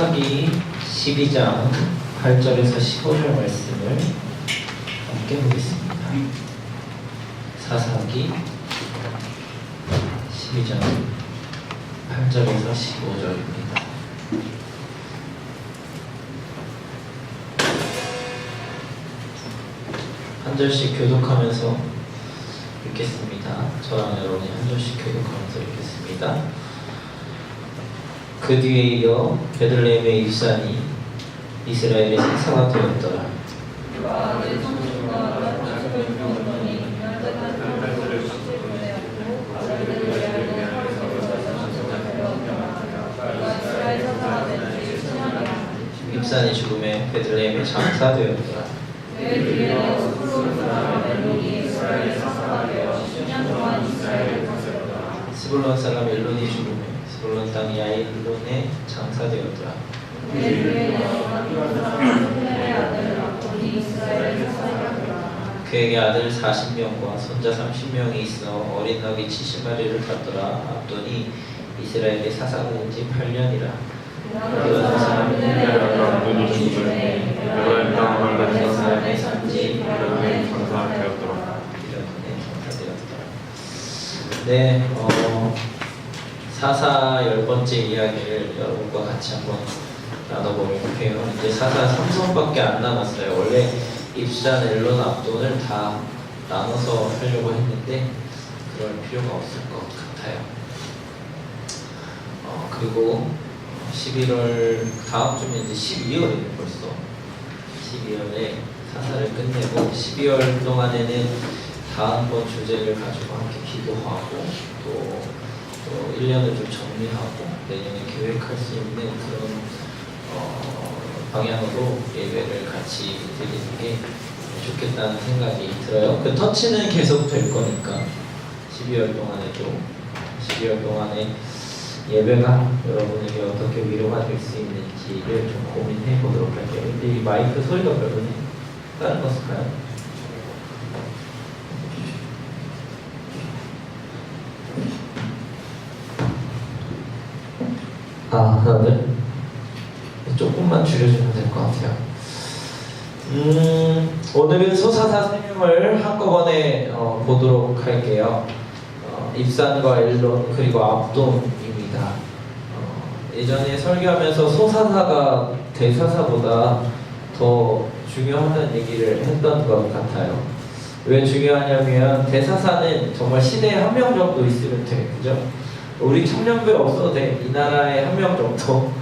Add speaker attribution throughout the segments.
Speaker 1: 사기 12장 8절에서 15절 말씀을 함께 보겠습니다. 사사기 12장 8절에서 15절입니다. 한 절씩 교독하면서 읽겠습니다. 저랑 여러분이 한 절씩 교독하면서 읽겠습니다. 그 뒤에 이어 베들레헴의 입산이 이스라엘의 생사가 되었더라. 입산이 죽음에 베들레헴의 장사되었더라. 스불론 사람 엘론이 죽음에 스불론 땅 야일론의 장사되었더라. 그에게 아들 40명과 손자 30명이 있어 어린 너귀 70마리를 탔더라. 압돈이 이스라엘의 사사가 된지 8년이라. 그런 사람은
Speaker 2: 눈이 죽음에 베들레헴 땅 말레
Speaker 1: 사람의 산지
Speaker 2: 베들레헴 장사되었더라.
Speaker 1: 네, 어, 사사 열 번째 이야기를 여러분과 같이 한번 나눠보려고 해요. 이제 사사 삼성밖에 안 남았어요. 원래 입산, 엘론, 압돈을 다 나눠서 하려고 했는데 그럴 필요가 없을 것 같아요. 어, 그리고 11월 다음 주면 이제 12월이네 벌써. 12월에 사사를 끝내고 12월 동안에는 다음 번 주제를 가지고 함께 기도하고 또, 또 1년을 좀 정리하고 내년에 계획할 수 있는 그런 어, 방향으로 예배를 같이 드리는 게 좋겠다는 생각이 들어요. 그 터치는 계속 될 거니까 12월 동안에도 12월 동안에 예배가 여러분에게 어떻게 위로가 될 수 있는지를 좀 고민해 보도록 할게요. 근데 이 마이크 소리가 별로네. 다른 거 쓸까요? 아, 하나를 조금만 줄여주면 될 것 같아요. 음, 오늘은 소사사 세 명을 한꺼번에 어, 보도록 할게요. 어, 입산과 엘론 그리고 압돈입니다. 어, 예전에 설교하면서 소사사가 대사사보다 더 중요하다는 얘기를 했던 것 같아요. 왜 중요하냐면 대사사는 정말 시대에 한 명 정도 있으면 돼, 그죠? 우리 청년부에 없어도 돼. 이 나라에 한 명 정도 어,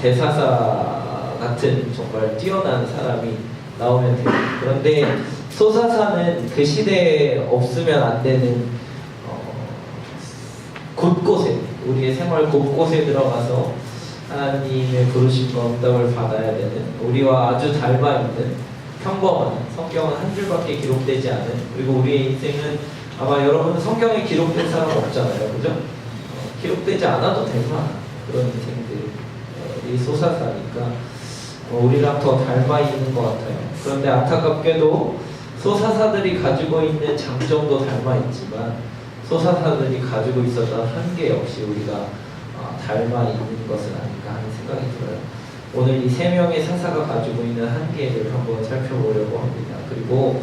Speaker 1: 대사사 같은 정말 뛰어난 사람이 나오면 돼. 그런데 소사사는 그 시대에 없으면 안 되는 어, 곳곳에 우리의 생활 곳곳에 들어가서 하나님의 부르심과 응답을 받아야 되는 우리와 아주 닮아 있는 평범한 성경은 한 줄밖에 기록되지 않은 그리고 우리의 인생은 아마 여러분 성경에 기록된 사람 없잖아요, 그죠? 어, 기록되지 않아도 될 만한 그런 인생들이 어, 소사사니까 어, 우리랑 더 닮아 있는 것 같아요. 그런데 안타깝게도 소사사들이 가지고 있는 장점도 닮아 있지만 소사사들이 가지고 있었던 한계 역시 우리가 어, 닮아 있는 것은 아닌가 하는 생각이 들어요. 오늘 이 세 명의 사사가 가지고 있는 한계를 한번 살펴보려고 합니다. 그리고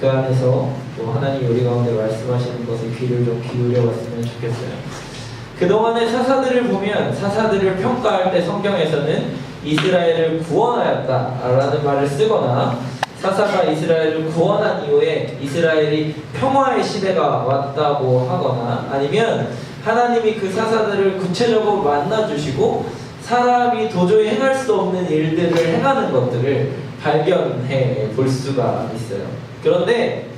Speaker 1: 그 안에서 또 하나님 우리 가운데 말씀하시는 것에 귀를 좀 기울여 봤으면 좋겠어요. 그동안의 사사들을 보면 사사들을 평가할 때 성경에서는 이스라엘을 구원하였다라는 말을 쓰거나 사사가 이스라엘을 구원한 이후에 이스라엘이 평화의 시대가 왔다고 하거나 아니면 하나님이 그 사사들을 구체적으로 만나주시고 사람이 도저히 행할 수 없는 일들을 행하는 것들을 발견해 볼 수가 있어요. 그런데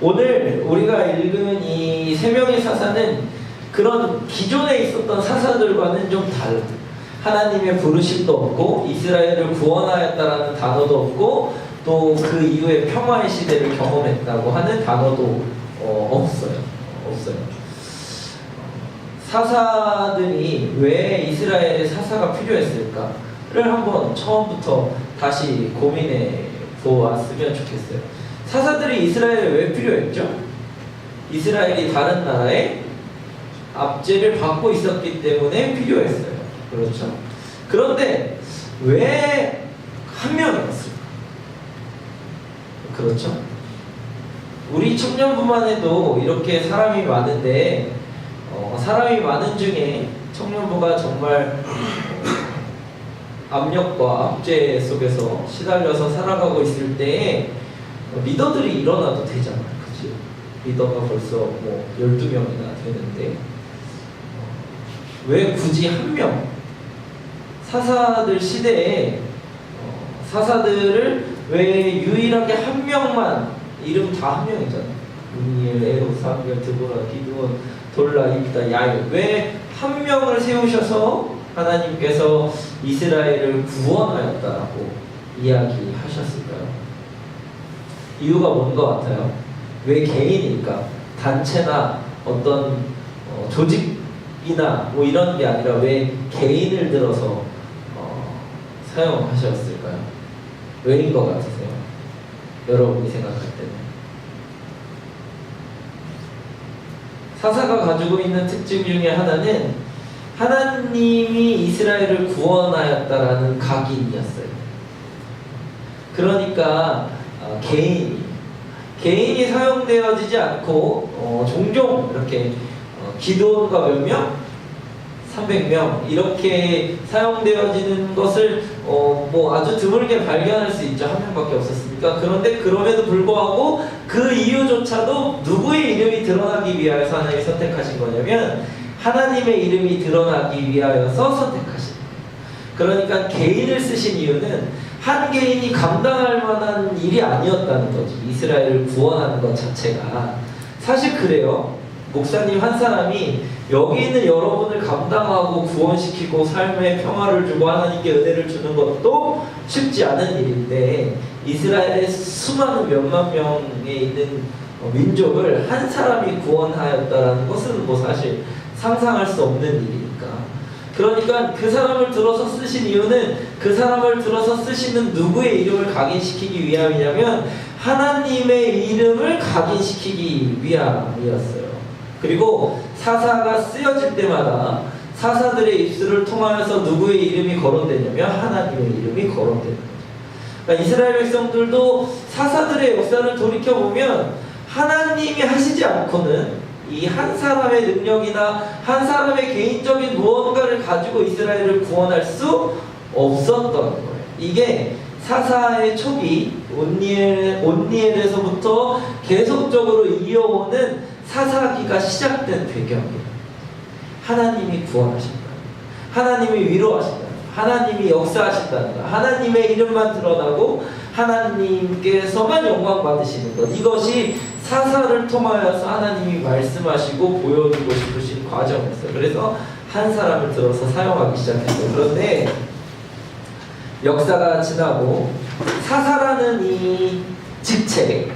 Speaker 1: 오늘 우리가 읽은 이 세 명의 사사는 그런 기존에 있었던 사사들과는 좀 달라. 하나님의 부르심도 없고 이스라엘을 구원하였다라는 단어도 없고 또 그 이후에 평화의 시대를 경험했다고 하는 단어도 어, 없어요. 없어요. 사사들이 왜 이스라엘의 사사가 필요했을까를 한번 처음부터 다시 고민해 보았으면 좋겠어요. 사사들이 이스라엘에 왜 필요했죠? 이스라엘이 다른 나라의 압제를 받고 있었기 때문에 필요했어요. 그렇죠. 그런데 왜 한 명이 왔을까? 그렇죠? 우리 청년부만 해도 이렇게 사람이 많은데 어, 사람이 많은 중에 청년부가 정말 압력과 압제 속에서 시달려서 살아가고 있을 때에 리더들이 일어나도 되잖아요. 그치? 리더가 벌써 뭐 12명이나 되는데 어, 왜 굳이 한 명? 사사들 시대에 어, 사사들을 왜 유일하게 한 명만 이름 다 한 명이잖아요. 우니엘, 에로, 사무엘, 드보라, 기드온, 돌라, 입다, 야일 왜 한 명을 세우셔서 하나님께서 이스라엘을 구원하였다라고 이야기하셨을까요? 이유가 뭔 것 같아요? 왜 개인일까? 단체나 어떤 어, 조직 이나 뭐 이런 게 아니라 왜 개인을 들어서 어, 사용하셨을까요? 왜인 것 같으세요? 여러분이 생각할 때는 사사가 가지고 있는 특징 중에 하나는 하나님이 이스라엘을 구원하였다라는 각인이었어요. 그러니까 어, 개인이 개인이 사용되어지지 않고 어, 종종 이렇게 어, 기도원과 몇 명? 300명. 이렇게 사용되어지는 것을 어, 뭐 아주 드물게 발견할 수 있죠. 한 명밖에 없었으니까. 그런데 그럼에도 불구하고 그 이유조차도 누구의 이름이 드러나기 위하여서 하나님이 선택하신 거냐면 하나님의 이름이 드러나기 위하여서 선택하신 거예요. 그러니까 개인을 쓰신 이유는 한 개인이 감당할 만한 일이 아니었다는 거지. 이스라엘을 구원하는 것 자체가. 사실 그래요 목사님 한 사람이 여기 있는 여러분을 감당하고 구원시키고 삶의 평화를 주고 하나님께 은혜를 주는 것도 쉽지 않은 일인데 이스라엘의 수많은 몇만 명에 있는 어, 민족을 한 사람이 구원하였다라는 것은 뭐 사실 상상할 수 없는 일이니까 그러니까 그 사람을 들어서 쓰신 이유는 그 사람을 들어서 쓰시는 누구의 이름을 각인시키기 위함이냐면 하나님의 이름을 각인시키기 위함이었어요. 그리고 사사가 쓰여질 때마다 사사들의 입술을 통하여서 누구의 이름이 거론되냐면 하나님의 이름이 거론되는 거죠. 그러니까 이스라엘 백성들도 사사들의 역사를 돌이켜 보면 하나님이 하시지 않고는 이 한 사람의 능력이나 한 사람의 개인적인 무언가를 가지고 이스라엘을 구원할 수 없었던 거예요. 이게 사사의 초기 온니엘 온니엘에서부터 계속적으로 이어오는 사사기가 시작된 배경이에요. 하나님이 구원하신다. 하나님이 위로하신다. 하나님이 역사하신다는 것. 하나님의 이름만 드러나고 하나님께서만 영광 받으시는 것. 이것이 사사를 통하여서 하나님이 말씀하시고 보여주고 싶으신 과정이었어요. 그래서 한 사람을 들어서 사용하기 시작했어요. 그런데 역사가 지나고 사사라는 이 직책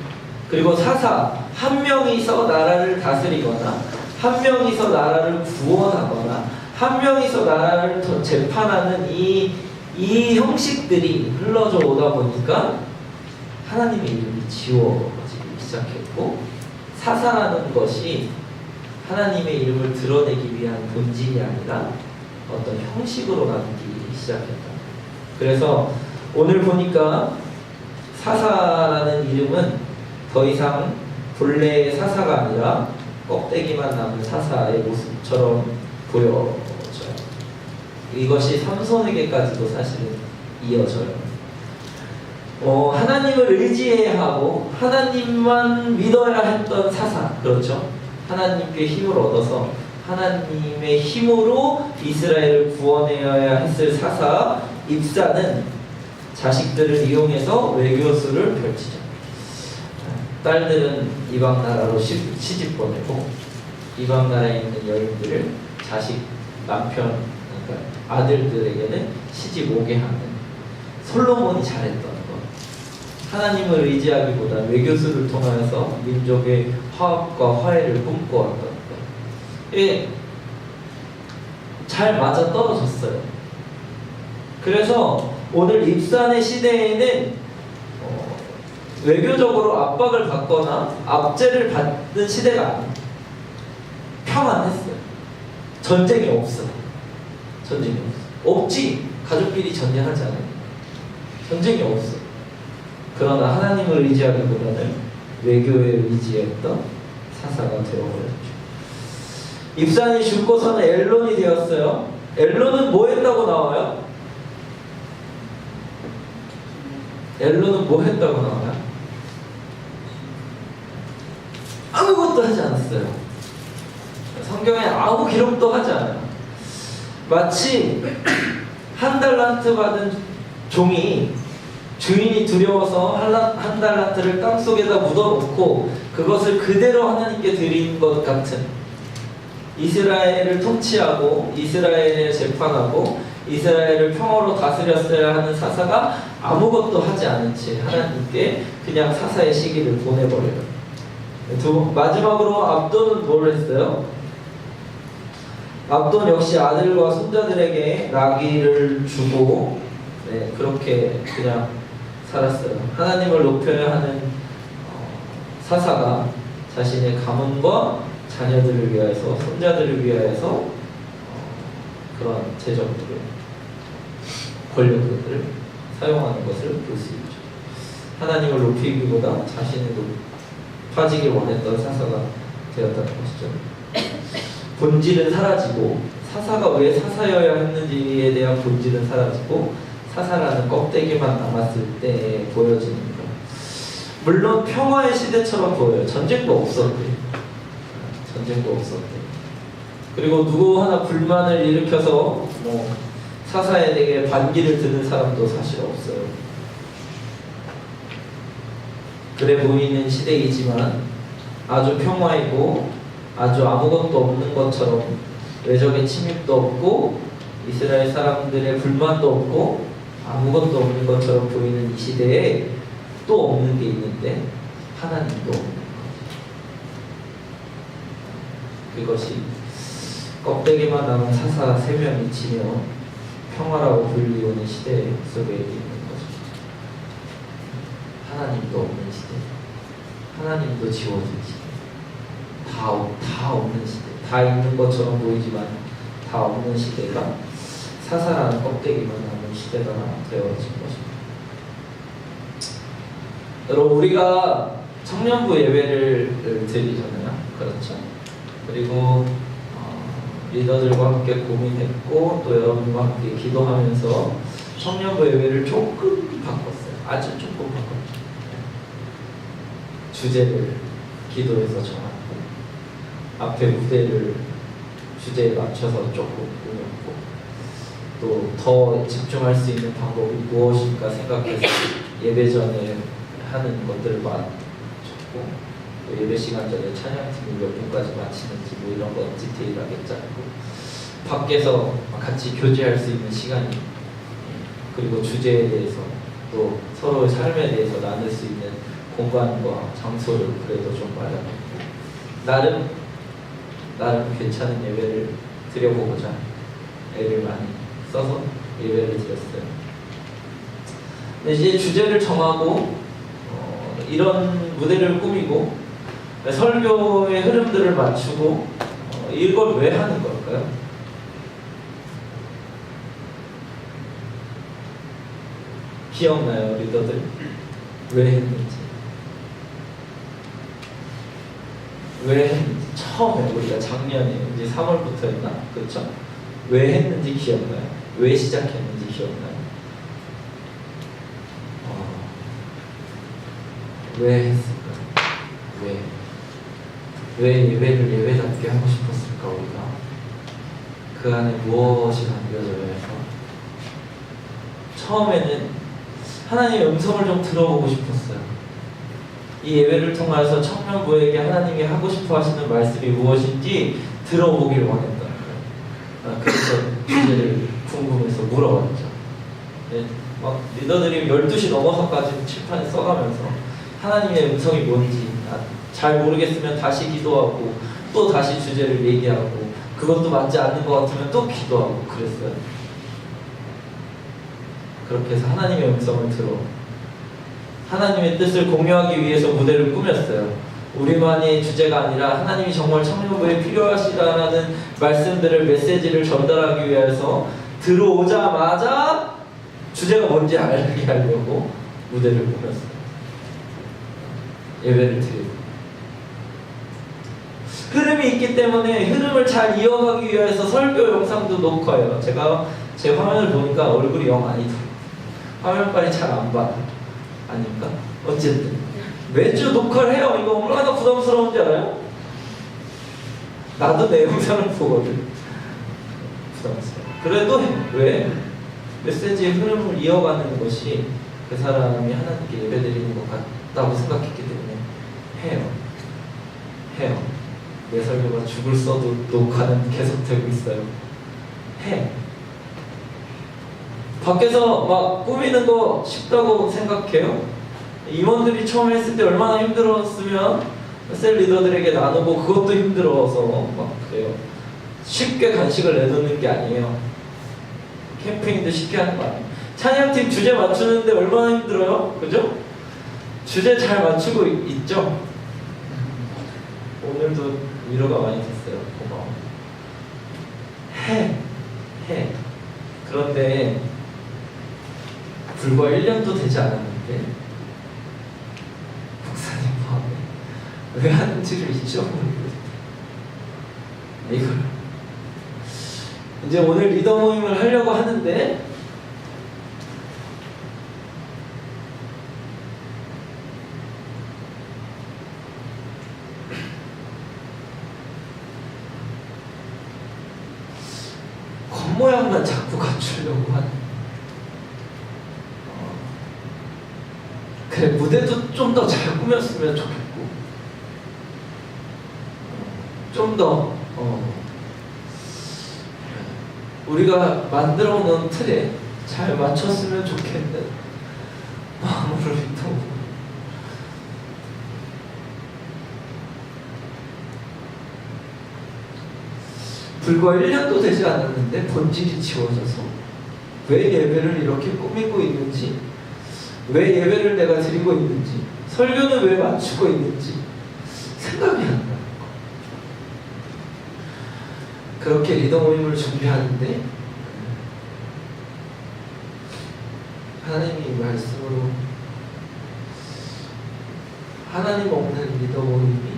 Speaker 1: 그리고 사사 한 명이서 나라를 다스리거나 한 명이서 나라를 구원하거나 한 명이서 나라를 더 재판하는 이, 이 형식들이 흘러져 오다 보니까 하나님의 이름이 지워지기 시작했고 사사라는 것이 하나님의 이름을 드러내기 위한 본질이 아니라 어떤 형식으로 남기 시작했다. 그래서 오늘 보니까 사사라는 이름은 더 이상 본래의 사사가 아니라 껍데기만 남은 사사의 모습처럼 보여져요. 이것이 삼손에게까지도 사실은 이어져요. 어, 하나님을 의지해야 하고 하나님만 믿어야 했던 사사 그렇죠? 하나님께 힘을 얻어서 하나님의 힘으로 이스라엘을 구원해야 했을 사사 입사는 자식들을 이용해서 외교수를 펼치죠. 딸들은 이방 나라로 시, 시집 보내고 이방 나라에 있는 여인들을 자식 남편 그러니까 아들들에게는 시집 오게 하는 솔로몬이 잘했던 것. 하나님을 의지하기보다 외교수를 통하여서 민족의 화합과 화해를 꿈꿔왔던 것. 예, 잘 맞아 떨어졌어요. 그래서 오늘 입산의 시대에는 어, 외교적으로 압박을 받거나 압제를 받는 시대가 아니에요. 평안했어요. 전쟁이 없어. 전쟁이 없어. 없지. 가족끼리 전쟁하지 않아요. 전쟁이 없어. 그러나 하나님을 의지하기보다는 외교에 의지했던 사사가 되어버렸죠. 입산이 죽고서는 엘론이 되었어요. 엘론은 뭐 했다고 나와요? 엘론은 뭐 했다고 나와요? 아무것도 하지 않았어요. 성경에 아무 기록도 하지 않아요. 마치 한 달란트 받은 종이 주인이 두려워서 한 달란트를 땅 속에다 묻어놓고 그것을 그대로 하나님께 드린 것 같은 이스라엘을 통치하고 이스라엘을 재판하고 이스라엘을 평화로 다스렸어야 하는 사사가 아무것도 하지 않은 채 하나님께 그냥 사사의 시기를 보내버려요. 두 번- 마지막으로 압돈은 뭘 했어요? 압돈 역시 아들과 손자들에게 나귀를 주고 네, 그렇게 그냥 살았어요. 하나님을 높여야 하는 어, 사사가 자신의 가문과 자녀들을 위하여서 손자들을 위하여서 어, 그런 재정들을 권력들을 사용하는 것을 볼 수 있죠. 하나님을 높이기보다 자신을 높 아지길 원했던 사사가 되었다는 것이죠. 본질은 사라지고 사사가 왜 사사여야 했는지에 대한 본질은 사라지고 사사라는 껍데기만 남았을 때 보여지는 것. 물론 평화의 시대처럼 보여요. 전쟁도 없었대. 전쟁도 없었대. 그리고 누구 하나 불만을 일으켜서 뭐 사사에 대해 반기를 드는 사람도 사실 없어요. 그래 보이는 시대이지만 아주 평화이고 아주 아무것도 없는 것처럼 외적의 침입도 없고 이스라엘 사람들의 불만도 없고 아무것도 없는 것처럼 보이는 이 시대에 또 없는 게 있는데 하나님도 없는 것. 그것이 껍데기만 남은 사사 세 명이 치며 평화라고 불리우는 시대 속에. 하나님도 없는 시대, 하나님도 지워진 시대. 다, 없- 다 없는 시대, 다 있는 것처럼 보이지만 다 없는 시대가 사사라는 껍데기만 남은 시대가 되어진 것입니다. 여러분 우리가 청년부 예배를 드리잖아요, 그렇죠? 그리고 어, 리더들과 함께 고민했고 또 여러분과 함께 기도하면서 청년부 예배를 조금 바꿨어요. 아주 조금 바꿨죠. 주제를 기도해서 정하고 앞에 무대를 주제에 맞춰서 조금 꾸몄고 또 더 집중할 수 있는 방법이 무엇일까 생각해서 예배 전에 하는 것들을 맞췄고 또 예배 시간 전에 찬양팀이 몇 분까지 마치는지 뭐 이런 거 디테일하게 짜고 밖에서 같이 교제할 수 있는 시간이 그리고 주제에 대해서 또 서로의 삶에 대해서 나눌 수 있는 공간과 장소를 그래도 좀 마련했고 나름 나름 괜찮은 예배를 드려보고자 애를 많이 써서 예배를 드렸어요. 근데 이제 주제를 정하고 어, 이런 무대를 꾸미고 설교의 흐름들을 맞추고 어, 이걸 왜 하는 걸까요? 기억나요, 리더들? 왜 했는지? 왜 했는지 처음에 우리가 작년에 이제 3월부터 했나? 그렇죠? 왜 했는지 기억나요? 왜 시작했는지 기억나요? 어, 왜 했을까요? 왜? 왜 예배를 예배답게 하고 싶었을까 우리가? 그 안에 무엇이 담겨져야 해서? 처음에는 하나님의 음성을 좀 들어보고 싶었어요. 이 예배를 통해서 청년부에게 하나님이 하고 싶어 하시는 말씀이 무엇인지 들어보길 원했다. 아, 그래서 주제를 궁금해서 물어봤죠. 네, 막 리더들이 12시 넘어서까지 칠판에 써가면서 하나님의 음성이 뭔지 아, 잘 모르겠으면 다시 기도하고 또 다시 주제를 얘기하고 그것도 맞지 않는 것 같으면 또 기도하고 그랬어요. 그렇게 해서 하나님의 음성을 들어 하나님의 뜻을 공유하기 위해서 무대를 꾸몄어요. 우리만의 주제가 아니라 하나님이 정말 청년부에 필요하시다라는 말씀들을 메시지를 전달하기 위해서 들어오자마자 주제가 뭔지 알게 하려고 무대를 꾸몄어요. 예배를 드리고. 흐름이 있기 때문에 흐름을 잘 이어가기 위해서 설교 영상도 녹화해요. 제가 제 화면을 보니까 얼굴이 영 아니다. 화면빨이 잘안 봐. 아닌가? 어쨌든 매주 녹화를 해요. 이거 얼마나 부담스러운지 알아요? 나도 내 영상을 보거든. 부담스러워. 그래도 해. 왜? 메시지의 흐름을 이어가는 것이 그 사람이 하나님께 예배드리는 것 같다고 생각했기 때문에 해요. 해요. 내 설교가 죽을 써도 녹화는 계속되고 있어요. 해. 밖에서 막 꾸미는 거 쉽다고 생각해요? 임원들이 처음 했을 때 얼마나 힘들었으면 셀 리더들에게 나누고 그것도 힘들어서 막 그래요. 쉽게 간식을 내놓는 게 아니에요. 캠페인도 쉽게 하는 거 아니에요. 찬양팀 주제 맞추는데 얼마나 힘들어요? 그죠? 주제 잘 맞추고 있- 있죠? 오늘도 위로가 많이 됐어요. 고마워. 해. 해. 그런데 불과 1년도 되지 않았는데 목사님 마음에 왜 하는지를 잊어버리고 이걸. 이제 오늘 리더 모임을 하려고 하는데 겉모양만 자꾸 갖추려고 하는 어, 그래 무대도 좀 더 잘 꾸몄으면 좋겠고 좀 더 어, 우리가 만들어 놓은 틀에 잘 맞췄으면 좋겠는 마음으로 또 불과 1년도 되지 않았는데 본질이 지워져서 왜 예배를 이렇게 꾸미고 있는지 왜 예배를 내가 드리고 있는지 설교는 왜 맞추고 있는지 생각이 안 나는 거 그렇게 리더 모임을 준비하는데 하나님이 말씀으로 하나님 없는 리더 모임이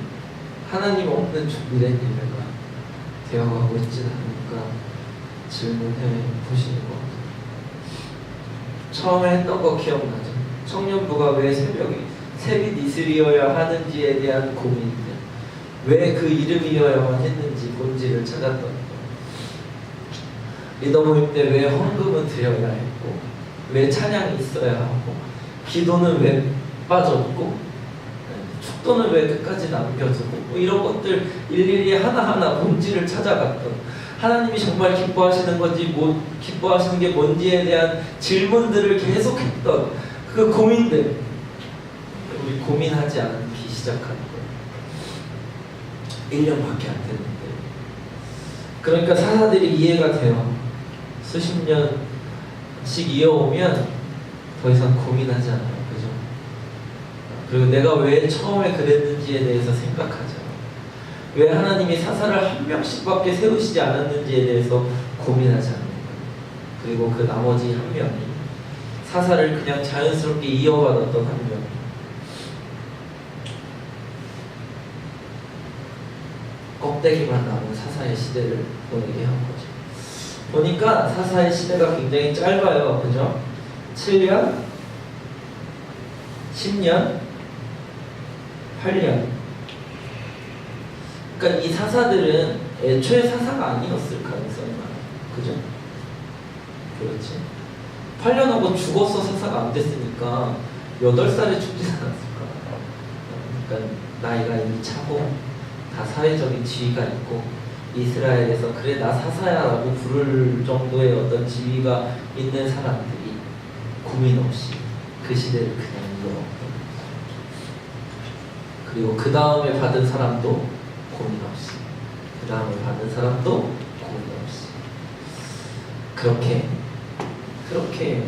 Speaker 1: 하나님 없는 준비된 예배가 되어가고 있지는 않을까 질문해 보시는 것 같아요. 처음에 했던 거 기억나죠? 청년부가 왜 새벽이 새빛 이슬이어야 하는지에 대한 고민들 왜 그 이름이어야만 했는지 본질을 찾았던 거 리더 모임 때 왜 헌금은 드려야 했고 왜 찬양이 있어야 하고 기도는 왜 빠졌고 네, 축도는 왜 끝까지 남겨두고 뭐 이런 것들 일일이 하나하나 본질을 찾아갔던. 하나님이 정말 기뻐하시는 건지 뭐 기뻐하시는 게 뭔지에 대한 질문들을 계속했던 그 고민들. 우리 고민하지 않기 시작한 거예요 1년밖에 안 됐는데. 그러니까 사사들이 이해가 돼요. 수십 년씩 이어오면 더 이상 고민하지 않아요 그리고 내가 왜 처음에 그랬는지에 대해서 생각하죠. 왜 하나님이 사사를 한 명씩밖에 세우시지 않았는지에 대해서 고민하지 않는 거예요. 그리고 그 나머지 한 명이 사사를 그냥 자연스럽게 이어받았던 한 명. 껍데기만 남은 사사의 시대를 보내게 한 거죠. 보니까 사사의 시대가 굉장히 짧아요. 그죠? 7년, 10년, 8년. 그러니까 이 사사들은 애초에 사사가 아니었을 가능성이 많아요. 그죠? 그렇지. 8년 하고 죽어서 사사가 안 됐으니까 8살에 죽지 않았을까. 그러니까 나이가 이미 차고 다 사회적인 지위가 있고 이스라엘에서 그래 나 사사야라고 부를 정도의 어떤 지위가 있는 사람들이 고민 없이 그 시대를 그냥 이어왔던 그리고 그 다음에 받은 사람도 고민 없이 그 다음에 받은 사람도 고민 없이 그렇게 그렇게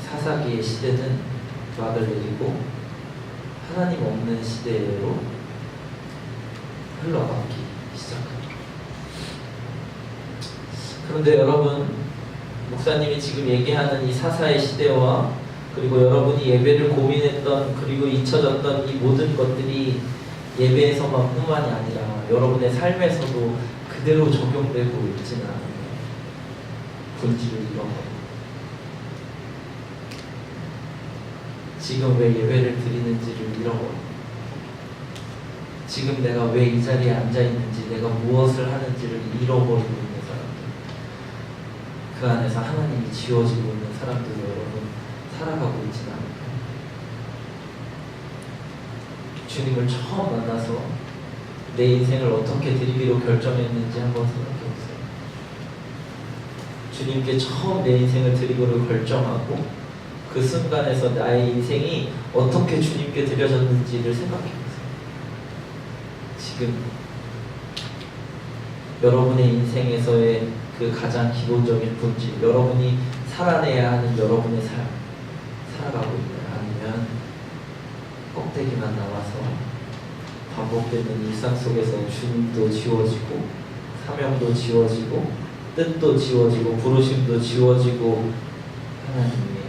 Speaker 1: 사사기의 시대는 막을 내리고 하나님 없는 시대로 흘러가기 시작합니다. 그런데 여러분 목사님이 지금 얘기하는 이 사사의 시대와 그리고 여러분이 예배를 고민했던 그리고 잊혀졌던 이 모든 것들이 예배에서만 뿐만이 아니라 여러분의 삶에서도 그대로 적용되고 있지는 않아요. 본질을 잃어버려. 지금 왜 예배를 드리는지를 잃어버려. 지금 내가 왜 이 자리에 앉아 있는지, 내가 무엇을 하는지를 잃어버리고 있는 사람들. 그 안에서 하나님이 지워지고 있는 사람들을 여러분 살아가고 있지는 않을까요? 주님을 처음 만나서 내 인생을 어떻게 드리기로 결정했는지 한번 생각해 보세요. 주님께 처음 내 인생을 드리기로 결정하고 그 순간에서 나의 인생이 어떻게 주님께 드려졌는지를 생각해 보세요. 지금 여러분의 인생에서의 그 가장 기본적인 본질, 여러분이 살아내야 하는 여러분의 삶 살아가고 있나요? 아니면 껍데기만 남아서 반복되는 일상 속에서 주님도 지워지고 사명도 지워지고 뜻도 지워지고 부르심도 지워지고 하나님의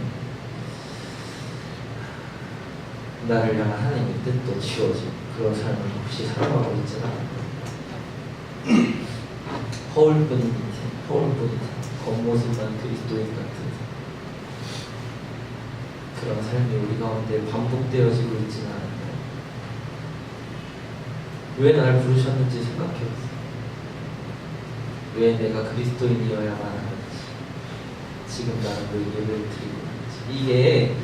Speaker 1: 나를 향한 하나님의 뜻도 지워지고 그런 삶을 혹시 살아가고 있지는 않을까 허울뿐인 인생, 허울뿐인 삶, 겉모습만 그리스도인 같은 삶 그런 삶이 우리 가운데 반복되어지고 있지는 않을까요? 왜날 부르셨는지 생각해보세요. 왜 내가 그리스도인이어야만 하는지, 지금 나는 왜 예배를 드리고 있는지. 이게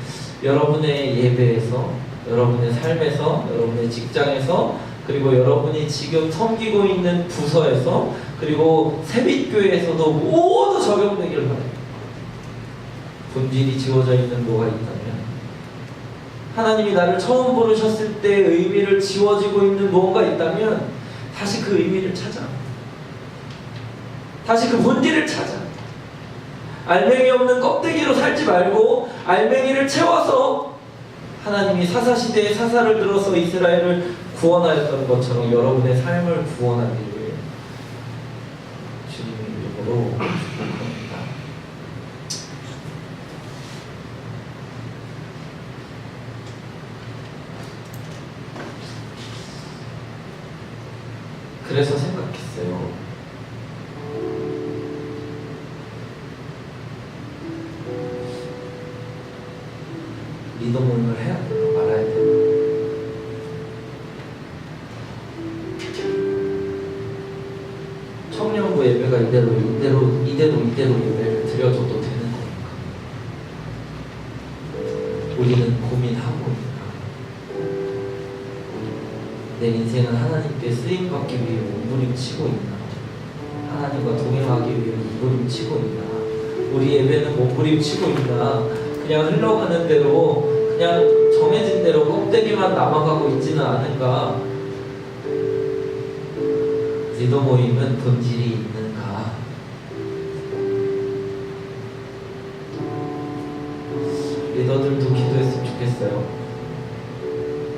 Speaker 1: 여러분의 예배에서, 여러분의 삶에서, 여러분의 직장에서, 그리고 여러분이 지금 섬기고 있는 부서에서, 그리고 세빛교회에서도 모두 적용되기를 바랍니다. 본질이 지워져 있는 뭐가 있다면 하나님이 나를 처음 부르셨을 때 의미를 지워지고 있는 무언가 있다면 다시 그 의미를 찾아. 다시 그 본질을 찾아. 알맹이 없는 껍데기로 살지 말고 알맹이를 채워서 하나님이 사사시대에 사사를 들어서 이스라엘을 구원하였던 것처럼 여러분의 삶을 구원하기를 주님의 이름으로 축복합니다. 그래서 생각했어요. 리더 모임을 해야 되나 말아야 되나. 청년부 예배가 이대로 이대로 이대로 이대로 하나님께 쓰임 받기 위해 몸부림치고 있나? 하나님과 동행하기 위해 몸부림치고 있나? 우리 예배는 몸부림치고 있나? 그냥 흘러가는 대로 그냥 정해진 대로 껍데기만 남아가고 있지는 않은가? 리더 모임은 본질이 있는가? 리더들도 기도했으면 좋겠어요.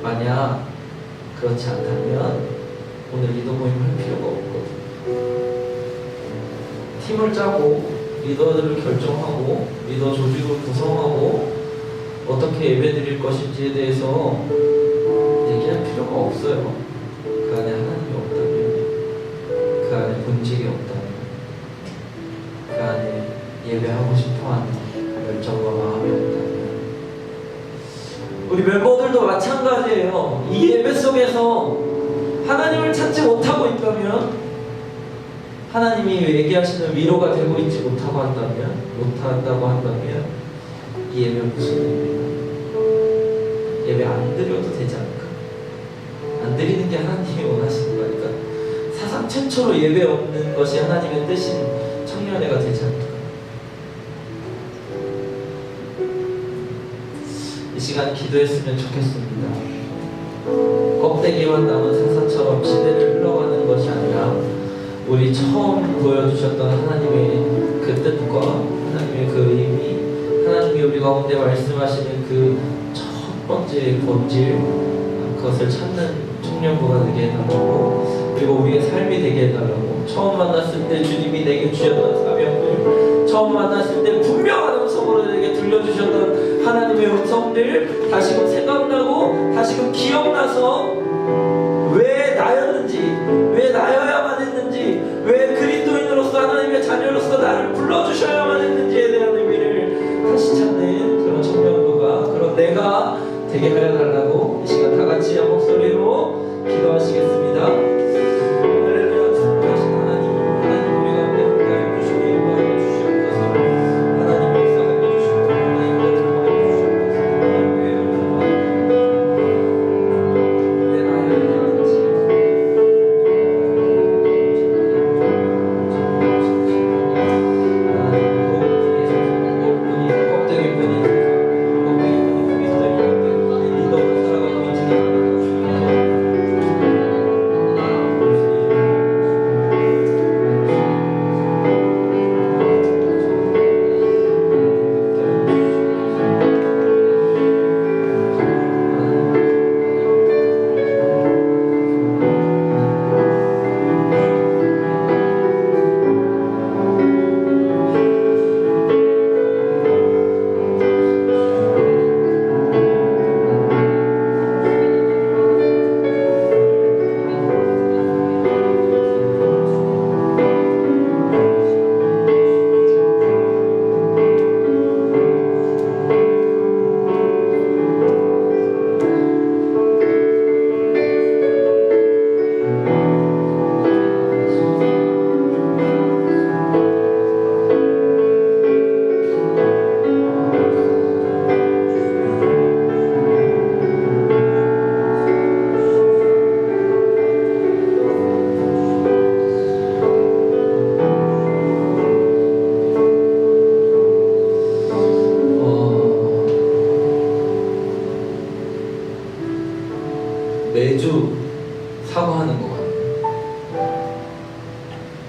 Speaker 1: 만약 그렇지 않다면 오늘 리더 모임 할 필요가 없거든. 팀을 짜고 리더들을 결정하고 리더 조직을 구성하고 어떻게 예배 드릴 것인지에 대해서 얘기할 필요가 없어요. 그 안에 하나님이 없다면, 그 안에 본질이 없다면, 그 안에 예배하고 싶어하는 열정과 마음이 없다면. 우리 멤버들 도 마찬가지예요. 이 예배 속에서 하나님을 찾지 못하고 있다면 하나님이 얘기하시는 위로가 되고 있지 못하고 한다면 못한다고 한다면 이 예배 무슨 의미입니까? 예배 안 드려도 되지 않을까? 안 드리는 게 하나님이 원하시는 거니까 사상 최초로 예배 없는 것이 하나님의 뜻인 청년회가 되지 않을까? 시간 기도했으면 좋겠습니다. 껍데기만 남은 사사처럼 시대를 흘러가는 것이 아니라 우리 처음 보여주셨던 하나님의 그 뜻과 하나님의 그 의미, 하나님이 우리 가운데 말씀하시는 그 첫 번째 본질, 그것을 찾는 청년부가 되게 해달라고, 그리고 우리의 삶이 되게 해달라고, 처음 만났을 때 주님이 내게 주셨던 사명들, 처음 만났을 때 분명한 음성으로 내게 들려주셨던 하나님의 음성들 다시금 생각나고 다시금 기억나서 왜 나였는지 왜 나여야만 했는지 왜 그리스도인으로서 하나님의 자녀로서 나를 불러주셔야만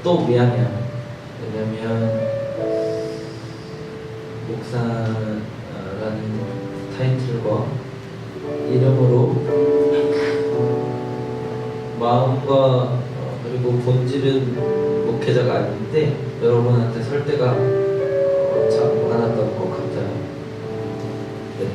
Speaker 1: 또 미안해요. 왜냐면 목사라는 타이틀과 이름으로 마음과 어, 그리고 본질은 목회자가 아닌데 여러분한테 설 때가 어, 참 많았던 것 같아요. 네.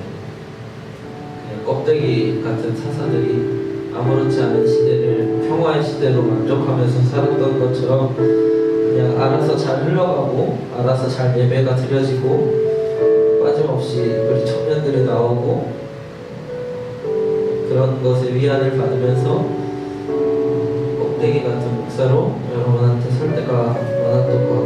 Speaker 1: 껍데기 같은 사사들이 아무렇지 않은 시대를 평화의 시대로 만족하면서 살았던 것처럼 그냥 알아서 잘 흘러가고 알아서 잘 예배가 드려지고 빠짐없이 우리 청년들이 나오고 그런 것에 위안을 받으면서 껍데기 같은 목사로 여러분한테 설 때가 많았던 것